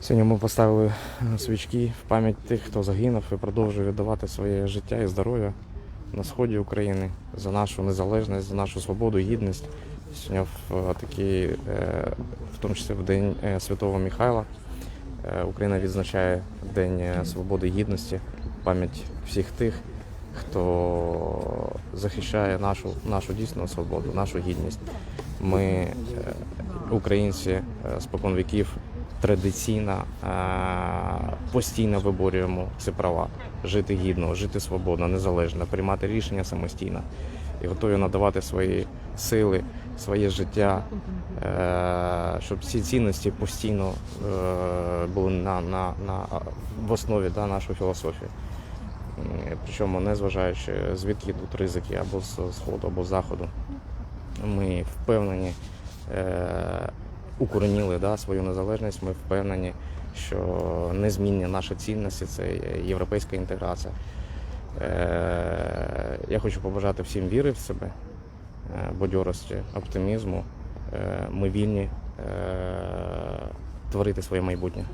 Сьогодні ми поставили е, свічки в пам'ять тих, хто загинув і продовжує віддавати своє життя і здоров'я на сході України за нашу незалежність, за нашу свободу, гідність. Сьогодні в е, такий, е, в тому числі в День Святого Михайла, Україна відзначає День свободи і гідності, пам'ять всіх тих, хто захищає нашу, нашу дійсну свободу, нашу гідність. Ми, українці, е, спокон віків традиційно е, постійно виборюємо ці права жити гідно, жити свободно, незалежно, приймати рішення самостійно і готові надавати свої сили, своє життя, е, щоб ці цінності постійно були на, на, на, в основі да, нашої філософії. Причому не зважаючи звідки йдуть ризики або з сходу, або з заходу. Ми впевнені, е, укорініли да, свою незалежність. Ми впевнені, що незмінні наші цінності це європейська інтеграція. Е, я хочу побажати всім віри в себе, бодьорості, бадьорості, оптимізму. Е, ми вільні е, творити своє майбутнє.